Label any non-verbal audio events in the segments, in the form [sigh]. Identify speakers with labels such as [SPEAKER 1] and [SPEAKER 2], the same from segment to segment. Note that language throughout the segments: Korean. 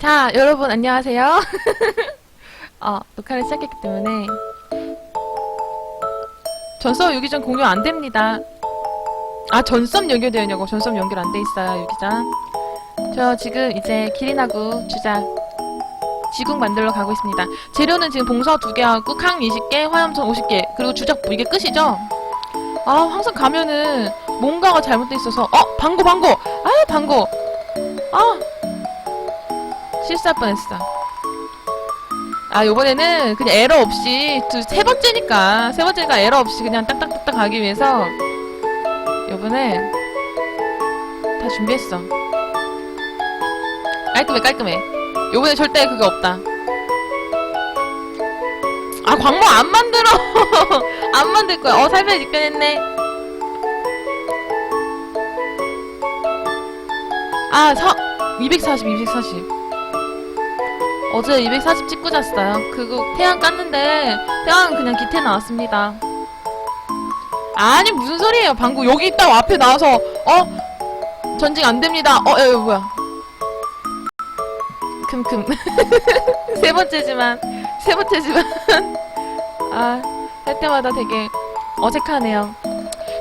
[SPEAKER 1] 자, 여러분 안녕하세요. [laughs] 어, 녹화를 시작했기 때문에 전섭 유기전 공유 안 됩니다. 아, 연결되어 있냐고. 전섭 연결 안 돼 있어요, 유기전. 저 지금 이제 기린하고 주작 지국 만들러 가고 있습니다. 재료는 지금 봉서 두 개하고 캉 20개, 화염천 50개, 그리고 주작 이게 끝이죠? 아, 항상 가면은 뭔가가 잘못돼 있어서 어, 방고 방고. 아, 방고. 아, 실수할 뻔했어. 아, 요번에는 그냥 에러 없이, 두, 세 번째니까, 세 번째가 에러 없이 그냥 딱딱딱딱 가기 위해서, 요번에, 다 준비했어. 깔끔해, 깔끔해. 요번에 절대 그거 없다. 아, 광고 안 만들어! [laughs] 안 만들 거야. 어, 살펴 입변했네. 아, 서, 240, 240. 어제 240 찍고 잤어요. 그거 태양 깠는데 태양 그냥 기태 나왔습니다. 아니 무슨 소리예요? 방금 여기 있다고 앞에 나와서 어 전직 안 됩니다. 어, 에, 뭐야? 큼큼 [laughs] 세 번째지만 세 번째지만 [laughs] 아 할 때마다 되게 어색하네요.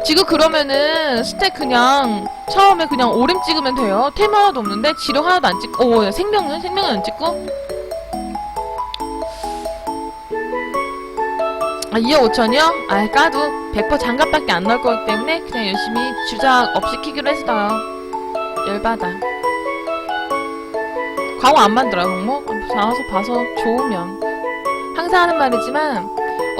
[SPEAKER 1] 지금 그러면은 스택 그냥 처음에 그냥 오름 찍으면 돼요. 템 하나도 없는데 지력 하나도 안 찍고 오 생명은 생명은 안 찍고 아 2억 5천이요? 아 까도 100% 장갑밖에 안 나올 거기 때문에 그냥 열심히 주작 없이 키기로 했어요. 열받아. 광고 안 만들어요 광고? 나와서 봐서 좋으면 항상 하는 말이지만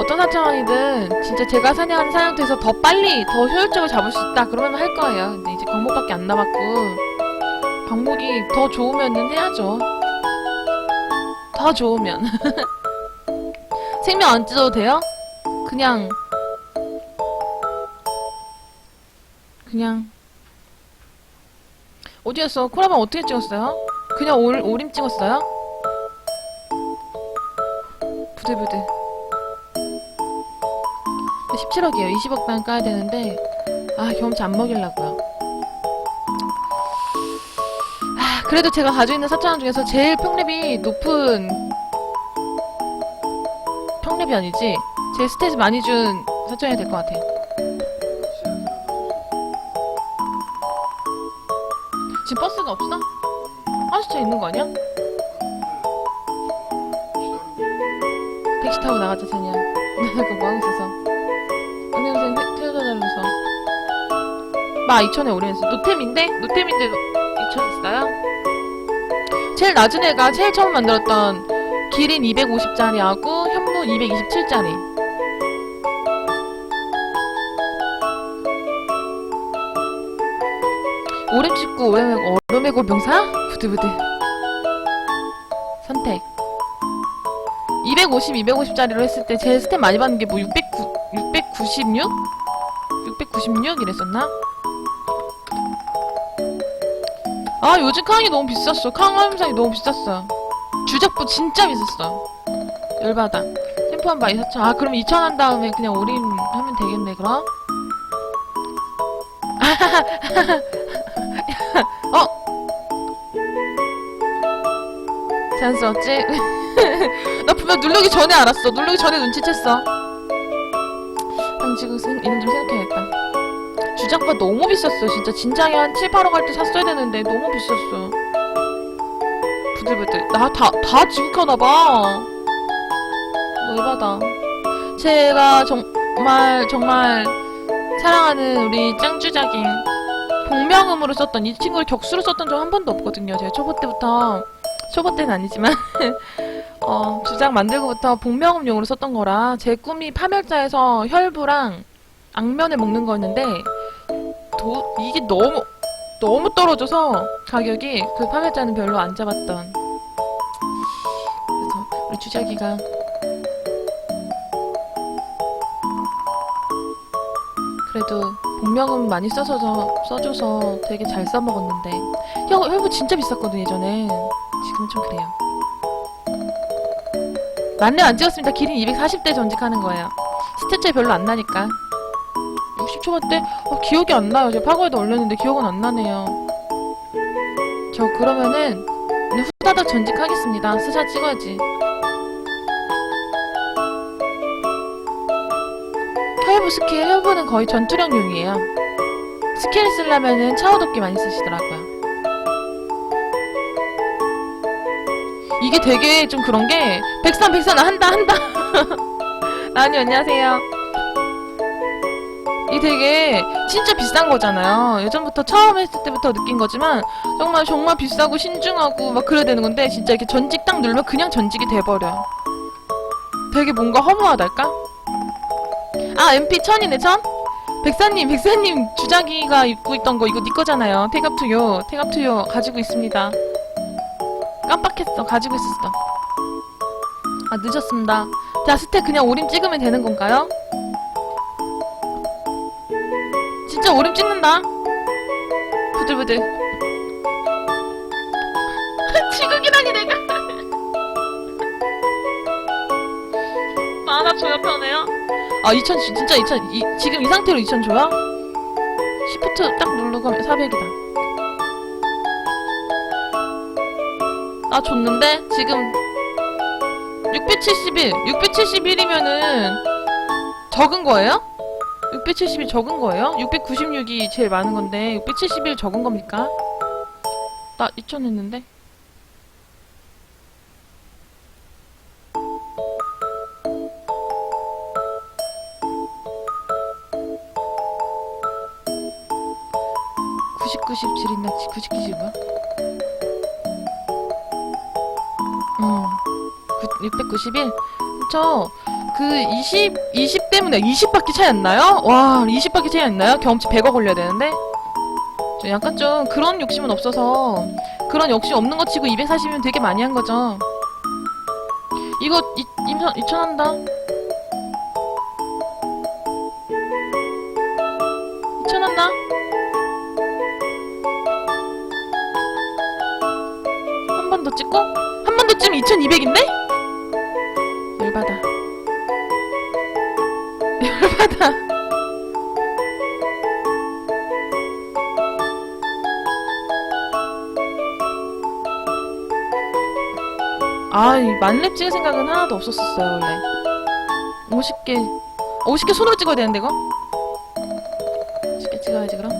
[SPEAKER 1] 어떤 사창왕이든 진짜 제가 사냥하는 사냥터에서 더 빨리 더 효율적으로 잡을 수 있다 그러면 할 거예요. 근데 이제 광목밖에 안 남았고 광목이 더 좋으면은 해야죠. 더 좋으면 [laughs] 생명 안 찢어도 돼요? 그냥 그냥 어디였어? 코라방 어떻게 찍었어요? 그냥 올, 오림 찍었어요? 부들부들 17억이에요. 20억 단 까야 되는데 아 경험치 안 먹이려고요. 아 그래도 제가 가지고 있는 사창원 중에서 제일 평랩이 높은 평랩이 아니지 제 스탯이 많이 준 사창이 될 것 같아요. 지금 버스가 없어? 아저씨 있는 거 아니야? 택시 타고 나가자 제니야. 내가 뭐 하고 있어서. 안녕하세요 태어나달면서. 마 2천에 오래했어. 노템인데? 노템인데 2천 있어요? 제일 낮은 애가 제일 처음 만들었던 기린 250짜리하고 현무 227짜리. 오름 찍고 오름 얼음의 골병사? 부들부들. 선택. 250, 250짜리로 했을 때제 스텝 많이 받는 게 뭐 609, 696? 696 이랬었나? 아 요즘 캉이 너무 비쌌어. 캉 화염상이 너무 비쌌어. 주작부 진짜 비쌌어. 열받아. 템포 한 바이 4천. 아 그럼 2천 한 다음에 그냥 오림 하면 되겠네 그럼? [laughs] 자연스럽지? [laughs] 나 분명 누르기 전에 알았어. 누르기 전에 눈치챘어. 형 지금 생, 이름 좀 생각해야겠다. 주작바 너무 비쌌어. 진짜 진작에 한 7, 8억 할 때 샀어야 되는데 너무 비쌌어. 부들부들. 나 다, 다 지급하나봐. 열받아. 제가 정말, 정말 사랑하는 우리 짱주작인 복명음으로 썼던 이 친구를 격수로 썼던 적 한 번도 없거든요. 제가 초보 때부터 초보 때는 아니지만 [laughs] 어, 주작 만들고부터 복명음용으로 썼던 거라 제 꿈이 파멸자에서 혈부랑 악면을 먹는 거였는데 도, 이게 너무 너무 떨어져서 가격이 그 파멸자는 별로 안 잡았던. 그래서 우리 주작이가 그래도 복명음 많이 써서 써줘서 되게 잘 써먹었는데. 혈, 혈부 진짜 비쌌거든 예전에 지금은 좀 그래요 만렙 안 찍었습니다 기린 240대 전직하는 거예요 스탯 차이 별로 안 나니까 60초반 때 어, 기억이 안 나요 제가 파고에도 올렸는데 기억은 안 나네요 저 그러면은 후다 후다닥 전직하겠습니다. 스샷 찍어야지. 혈부 스킬, 혈부는 거의 전투력용이에요. 스킬 쓰려면은 차오도끼 많이 쓰시더라고요. 이게 되게 좀 그런 게, 백산, 백산, 한다, 한다. [laughs] 나니, 안녕하세요. 이 되게 진짜 비싼 거잖아요. 예전부터 처음 했을 때부터 느낀 거지만 정말 정말 비싸고 신중하고 막 그래야 되는 건데 진짜 이렇게 전직 딱 누르면 그냥 전직이 돼버려. 되게 뭔가 허무하달까? 아 MP 천이네 천? 백사님 백사님 주자기가 입고 있던 거 이거 네 거잖아요. 태갑투요 태갑투요 가지고 있습니다. 깜빡했어 가지고 있었어. 아 늦었습니다. 자 스택 그냥 오림 찍으면 되는 건가요? 진짜 오름 찍는다. 부들부들. [laughs] 지극이라니 내가. 만화 줘요 편해요? 아 2000 지- 진짜 2000 이, 지금 이 상태로 2000 줘요? 시프트 딱 누르고 400이다. 나 줬는데 지금 671 671이면은 적은 거예요? 670이 적은 거예요? 696이 제일 많은 건데 671 적은 겁니까? 나 2000 했는데 691? 저 그 20, 20 때문에 20바퀴 차이 안 나요? 와, 20바퀴 차이 안 나요? 경험치 100억 올려야 되는데? 저 약간 좀 그런 욕심은 없어서 그런 욕심 없는 거 치고 240이면 되게 많이 한 거죠. 이거 이, 임선 2천 한다. 2천 한다. 한 번 더 찍고 한 번더 찌면 2,200인데? 열받아. [laughs] 열받아. 아, 이 만렙 찍을 생각은 하나도 없었었어요, 원래. 50개. 50개 손으로 찍어야 되는데, 이거? 50개 찍어야지, 그럼.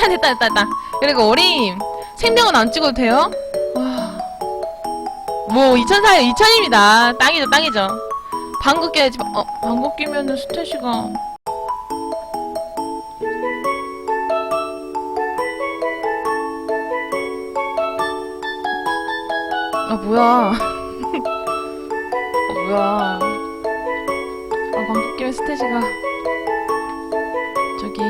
[SPEAKER 1] 됐다, 됐다, 됐다. 그리고 어림. 생명은 안 찍어도 돼요? 와. 뭐, 2004에 2000입니다. 땅이죠, 땅이죠. 방귀 껴야지. 어, 방귀 끼면은 스탯이가. 아, 뭐야. [laughs] 아, 뭐야. 아, 방귀 끼면 스탯이가. 저기.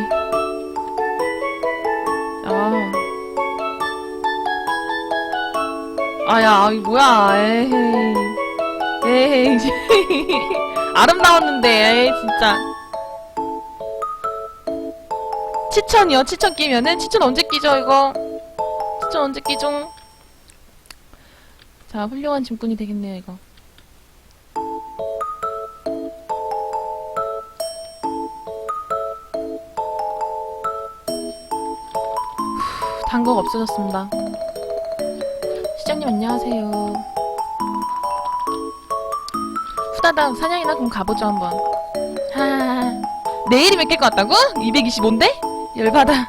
[SPEAKER 1] 아야, 아, 이 뭐야, 에이. 에이, [laughs] 아름다웠는데, 에이, 진짜. 치천이요, 치천 끼면은? 치천 언제 끼죠, 이거? 치천 언제 끼죠? 자, 훌륭한 짐꾼이 되겠네요, 이거. 단거가 없어졌습니다. 시장님 안녕하세요. 후다닥 사냥이나 그럼 가보죠 한번. 하 내일이 몇개것 같다고? 225인데? 열받아.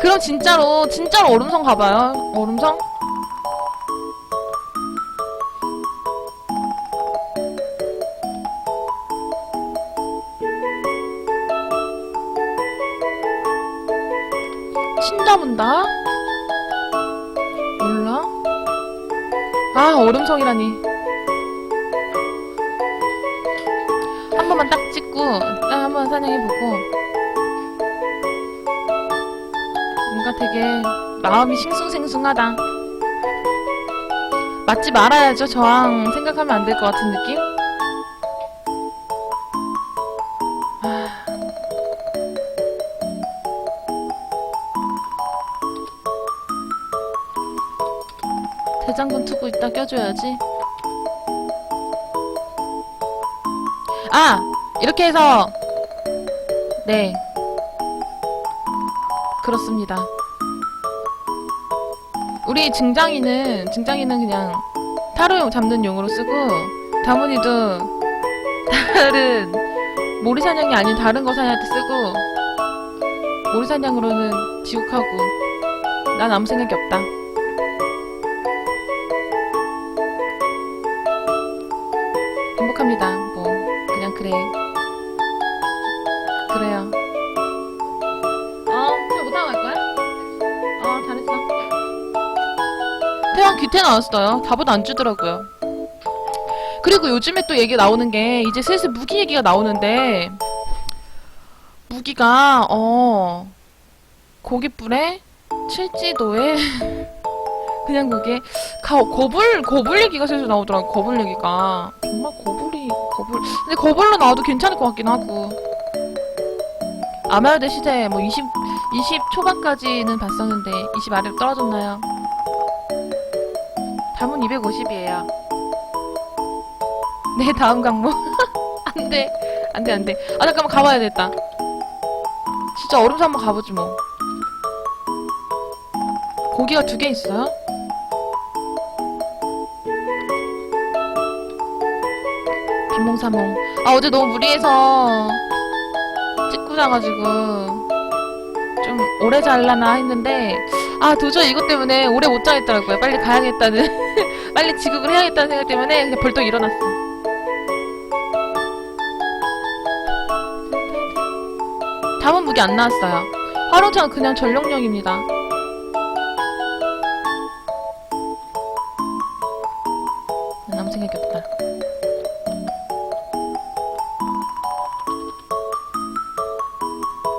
[SPEAKER 1] 그럼 진짜로 진짜로 얼음성 가봐요. 얼음성? 친다문다? 아, 얼음성이라니. 한 번만 딱 찍고, 딱 한 번 사냥해보고. 뭔가 되게 마음이 싱숭생숭하다. 맞지 말아야죠. 저항 생각하면 안 될 것 같은 느낌? 대장군 투구 이따 껴줘야지. 아! 이렇게 해서, 네. 그렇습니다. 우리 증장이는, 증장이는 그냥 타로 잡는 용으로 쓰고, 다문이도 다른 모리 사냥이 아닌 다른 거 사냥할 때 쓰고, 모리 사냥으로는 지옥하고, 난 아무 생각이 없다. 그래. 그래요. 어, 잘 못하고 갈 거야? 어, 잘했어. 태양 귀태 나왔어요. 답은 안 주더라고요. 그리고 요즘에 또 얘기 나오는 게, 이제 슬슬 무기 얘기가 나오는데, 무기가, 어, 고깃불에, 칠지도에, [laughs] 그냥 그게, 가, 거불, 거불 얘기가 슬슬 나오더라고, 거불 얘기가. 정말 거불이, 거불. 근데 거불로 나와도 괜찮을 것 같긴 하고. 아마르드 시대, 뭐, 20, 20 초반까지는 봤었는데, 20 아래로 떨어졌나요? 담은 250이에요. [laughs] 네, 다음 강모. [laughs] 안 돼. 안 돼, 안 돼. 아, 잠깐만, 가봐야 겠다 진짜 얼음사 한번 가보지, 뭐. 고기가 두 개 있어요? 빈몽사몽. 아, 어제 너무 무리해서 찍고 자가지고 좀 오래 잘라나 했는데 아, 도저히 이것 때문에 오래 못 자겠더라고요. 빨리 가야겠다는, [laughs] 빨리 지급을 해야겠다는 생각 때문에 그냥 벌떡 일어났어. 담은 무기 안 나왔어요. 화롱창은 그냥 전력용입니다.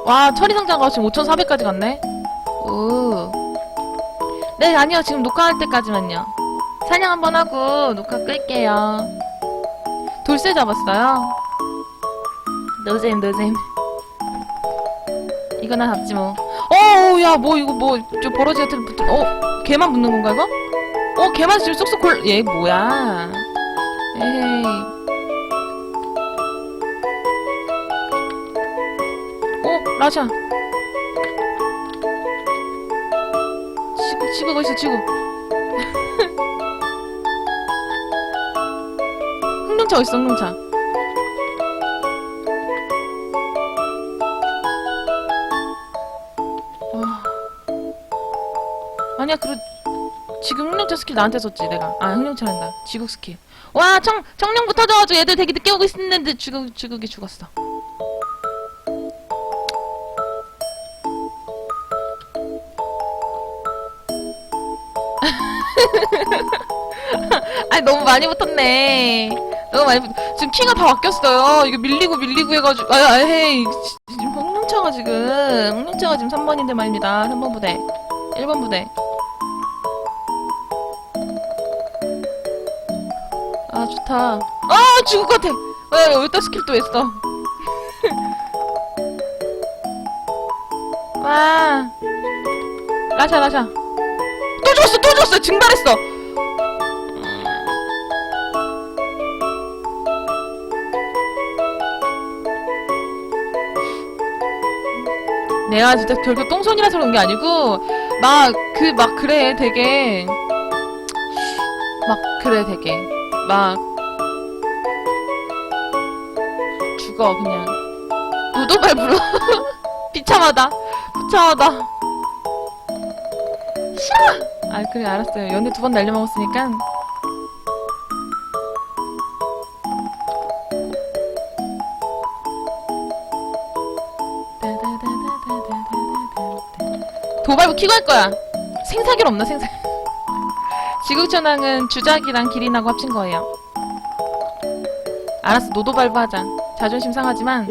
[SPEAKER 1] 와, 처리상자가 지금 5,400까지 갔네? 오. 네, 아니요. 지금 녹화할 때까지만요. 사냥 한번 하고 녹화 끌게요. 돌쇠 잡았어요. 노잼, 노잼. 이거나 잡지 뭐. 어, 야, 뭐, 이거 뭐, 저 버러지 같은, 붙- 어, 개만 붙는 건가, 이거? 어, 개만 지금 쏙쏙 골, 얘 뭐야. 에이. 어, 라샤. 지구, 지구가 있어, 지구. [laughs] 흥룡차 어딨어, 흥룡차. 와. 아니야, 그래. 지금 흥룡차 스킬 나한테 썼지, 내가. 아, 흥룡차란다. 지국 스킬. 와, 청, 청룡 붙어져가지고 애들 되게 늦게 오고 있었는데, 지국, 지국이 죽었어. 너무 많이 붙었네. 너무 많이 붙. 지금 키가 다 바뀌었어요. 이거 밀리고 밀리고 해가지고 아, 아 헤이 지금 홍룡차가 지금 홍룡차가 지금 3번인데 말입니다. 3번 부대, 1번 부대. 아 좋다. 아 죽을 것 같아. 왜 여기다 스킬 또 했어? [laughs] 와 라샤 라샤 또 죽었어 또 죽었어 증발했어. 내가 진짜 결국 똥손이라서 그런 게 아니고 막 그 막 그 래 되게. 막 그래 되게. 막 죽어 그냥. 우도발부로. [laughs] 비참하다. 비참하다. 싫어 아 그래 알았어요. 연애 두 번 날려먹었으니까 도발부 키고 할 거야. 생사기로 없나 생사. 지국천왕은 주작이랑 기린하고 합친 거예요. 알았어 노도발부 하자. 자존심 상하지만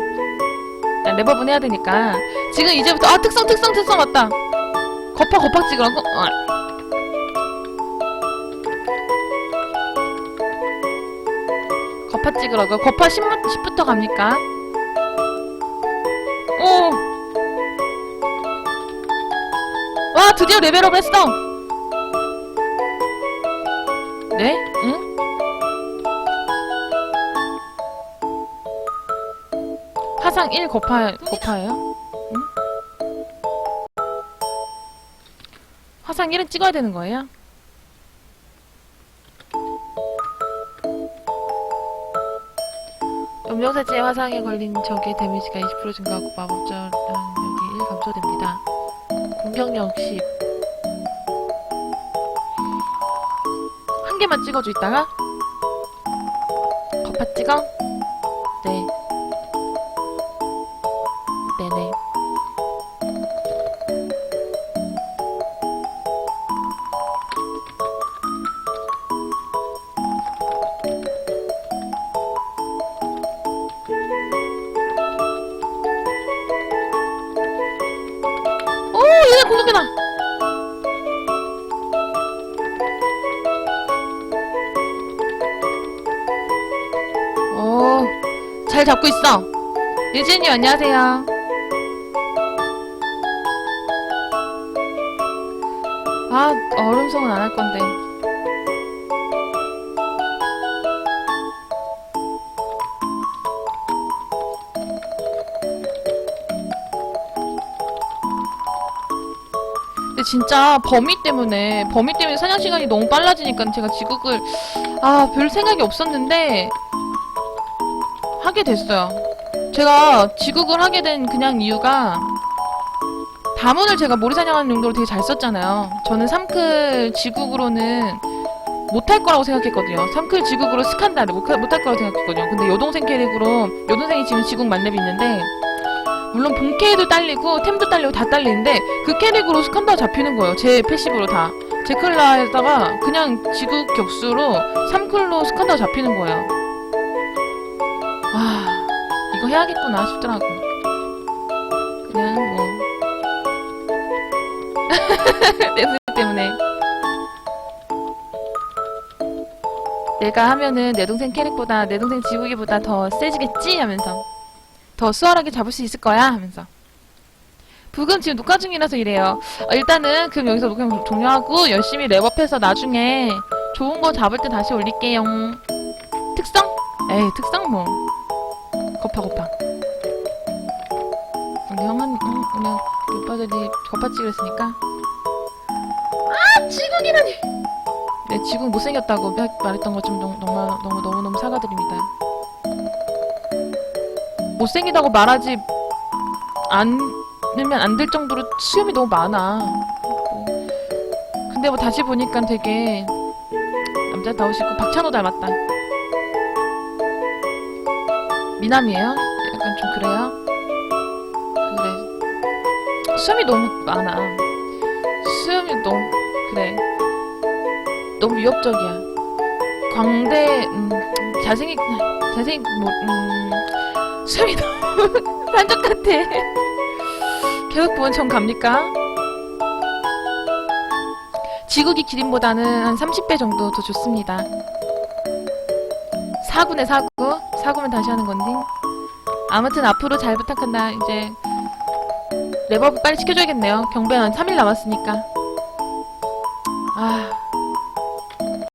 [SPEAKER 1] 야, 레버분 해야 되니까 지금 이제부터 아 특성 특성 특성 맞다. 거파 거파 찍으라고. 어. 거파 찍으라고. 거파 10, 10부터 갑니까? 오. 와 드디어 레벨업 했어 네? 응? 화상 1 거파, 거파예요? 응? 화상 1은 찍어야 되는 거예요? 염료사지의 화상에 걸린 적의 데미지가 20% 증가하고 마법절 능력이 1 감소됩니다. 공격력 10. 한 개만 찍어줘 있다가 거파 찍어? 네. 잘 잡고 있어. 유진님, 안녕하세요. 아, 얼음성은 안 할 건데. 진짜 범위 때문에, 범위 때문에 사냥 시간이 너무 빨라지니까 제가 지국을, 아, 별 생각이 없었는데, 하게 됐어요. 제가 지국을 하게 된 그냥 이유가, 다문을 제가 모리 사냥하는 용도로 되게 잘 썼잖아요. 저는 3클 지국으로는 못할 거라고 생각했거든요. 3클 지국으로 스칸다를 못할, 못할 거라고 생각했거든요. 근데 여동생 캐릭으로, 여동생이 지금 지국 만렙이 있는데, 물론 본캐도 딸리고, 템도 딸리고 다 딸리는데, 그 캐릭으로 스칸다 잡히는 거예요. 제 패시브로 다. 제 클라에다가 그냥 지국 격수로 3클로 스칸다 잡히는 거예요. 와, 이거 해야겠구나 싶더라고. 그냥 뭐. [laughs] 내 소리 때문에. 내가 하면은 내 동생 캐릭보다 내 동생 지우기보다 더 세지겠지 하면서 더 수월하게 잡을 수 있을 거야 하면서 부금 지금 녹화 중이라서 이래요 어, 일단은 그럼 여기서 녹화 종료하고 열심히 랩업해서 나중에 좋은 거 잡을 때 다시 올릴게요 특성? 에이 특성 뭐 거파 거파. 우리 형은 응, 우리 오빠들이 거파찌를 했으니까. 아 지국이라니! 네 지국 못생겼다고 말- 말했던 거좀 너무 너무 너무 너무 사과드립니다. 못생기다고 말하지 않으면 안 될 정도로 수염이 너무 많아. 뭐. 근데 뭐 다시 보니까 되게 남자다우시고 박찬호 닮았다 미남이에요? 약간 좀 그래요? 그래 수염이 너무 많아 수염이 너무 그래 너무 위협적이야 광대 음, 잘생긴 잘생긴 뭐 음, 수염이 너무 [laughs] 반쪽 같아 계속 보면 전 갑니까? 지국이 기린보다는 한 30배 정도 더 좋습니다 4구네 4구 4구면 다시 하는 건데. 아무튼 앞으로 잘 부탁한다. 이제 랩업 빨리 시켜줘야겠네요. 경배는 3일 남았으니까. 아